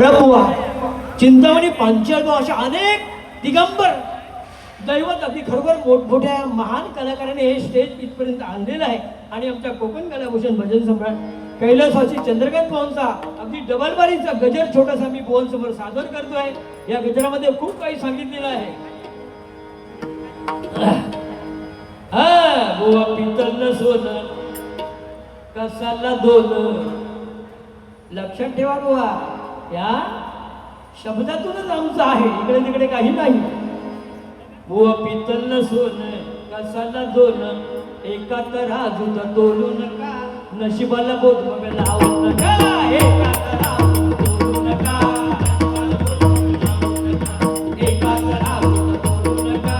परबुवा चिंतामणी पांचाळगाव अशा अनेक दिगंबर दैवत अगदी खरोखर मोठमोठ्या महान कलाकारांनी हे स्टेज इथपर्यंत आणलेलं आहे. आणि आमच्या कोकण कलाभूषण भजन सम्राट कैलासवासी चंद्रकांत पवनचा अगदी डबल बारीचा गजर छोटासा मी भुवन समोर सादर करतोय या गजरामध्ये खूप काही सांगितलेलं आहे. हा बुवा पितल सोनं कसाला दोन. लक्षात ठेवा बुवा. या शब्दातूनच आमचं आहे. इकडे तिकडे काही नाही. बुवा पितल सोन कसाला दोन एका तर अजून तोलू नका. नशिबाला बोध मग लावू नका. एका तर तोलू नका. एका तर तोलू नका.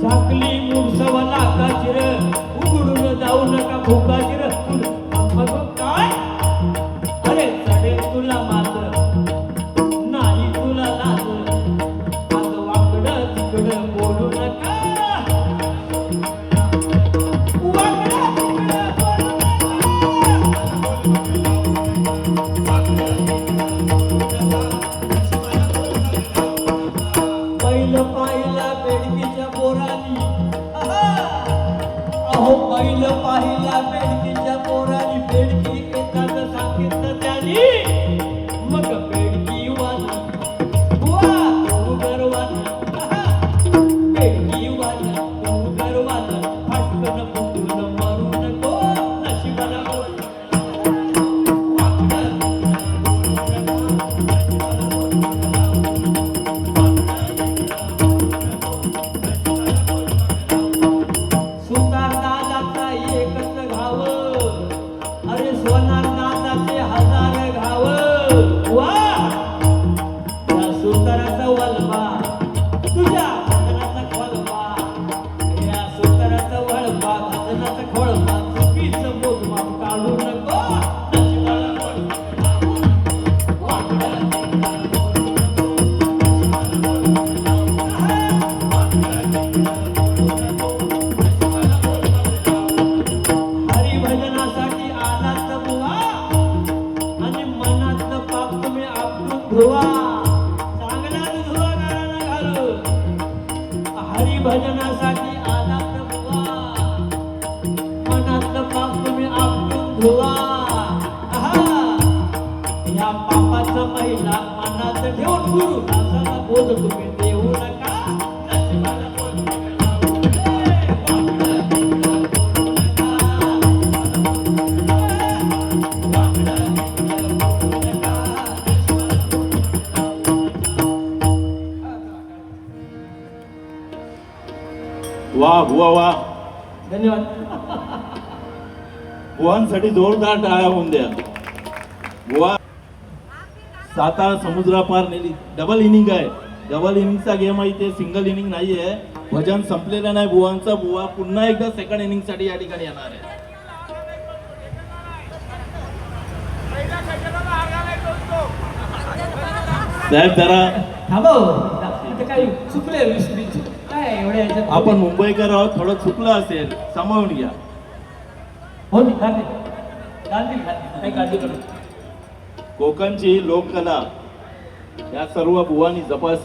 झाकली मूळ सव्वा लाखाची उघडून जाऊ नका भुकाची रे पाहिलं पाहिला बेडकीच्या पोरानी बेडकी येतात सांगितलं. सुताराचा वलबा तुझ्या भजनाचा खोलबा या सुताराचा वळबा भजनाचा खोळबा चुकीचं मोजमाप भजनासाठी आलात बुवा मनातलं पाप तुम्ही आपलं धुवा. या पापाचा महिला मनात ठेवून गुरु दासाला बोध तुम्ही वा बुवा वा. धन्यवाद. बुवांसाठी जोरदार टाळ्या होऊन द्या. बुवा सातारा समुद्रापार नेली. डबल इनिंग आहे. डबल इनिंगचा गेम आहे इथे. सिंगल इनिंग नाही आहे भजन संपलेलं नाही. बुवांचा बुवा पुन्हा एकदा सेकंड इनिंगसाठी या ठिकाणी येणार आहे. साहेब जरा थांबा. इथं काही चुकले काय एवढ्या ह्याच्यात आपण मुंबईकर आहोत थोडं चुकलं असेल सांभाळून घ्या. हो नाही गांधी गांधी काही काळजी करू नका. कोकणची लोककला या सर्व बुवांनी जपास